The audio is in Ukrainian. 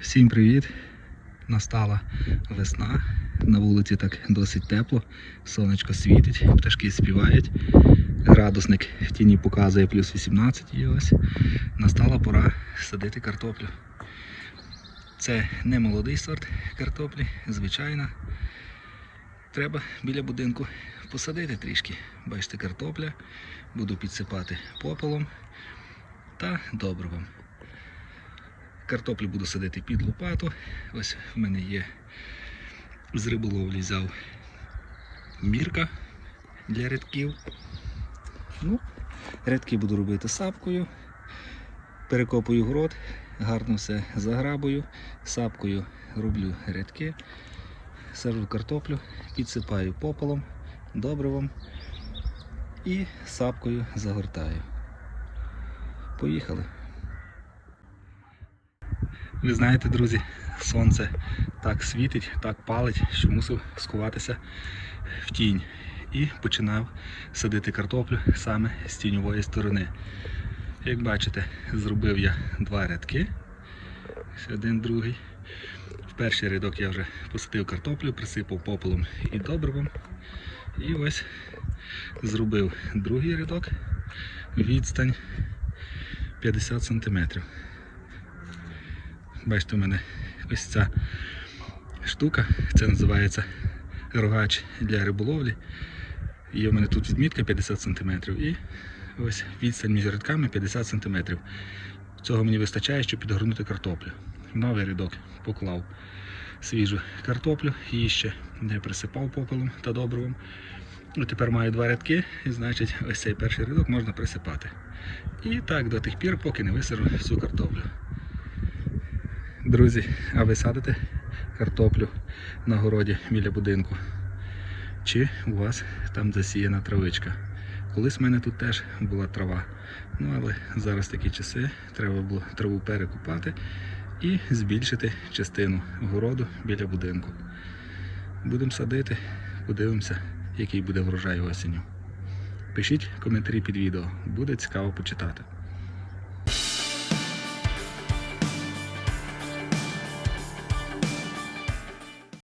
Всім привіт! Настала весна. На вулиці так досить тепло, сонечко світить, пташки співають. Градусник в тіні показує плюс 18 і ось настала пора садити картоплю. Це не молодий сорт картоплі, звичайна. Треба біля будинку посадити трішки. Бачите, картопля. Буду підсипати попелом та добривом. Картоплю буду садити під лопату. Ось в мене є з риболовлі взяв мірка для рядків. Ну, рядки буду робити сапкою. Перекопую город, гарно все заграбую, сапкою роблю рядки, сажу картоплю, підсипаю попелом, добривом і сапкою загортаю. Поїхали. Ви знаєте, друзі, сонце так світить, так палить, що мусив сховатися в тінь. І починав садити картоплю саме з тіньової сторони. Як бачите, зробив я два рядки. Один, другий. В перший рядок я вже посадив картоплю, присипав попелом і добривом. І ось зробив другий рядок, відстань 50 сантиметрів. Бачите, у мене ось ця штука, це називається рогач для риболовлі. Є в мене тут відмітка 50 см і ось відстань між рядками 50 см. Цього мені вистачає, щоб підгорнути картоплю. Новий рядок поклав свіжу картоплю, її ще не присипав попелом та добривом. І тепер маю два рядки, і значить ось цей перший рядок можна присипати. І так до тих пір, поки не висажу всю картоплю. Друзі, а ви садите картоплю на городі біля будинку? Чи у вас там засіяна травичка? Колись в мене тут теж була трава. Ну але зараз такі часи, треба було траву перекопати і збільшити частину городу біля будинку. Будемо садити, подивимося, який буде врожай осінню. Пишіть коментарі під відео, буде цікаво почитати.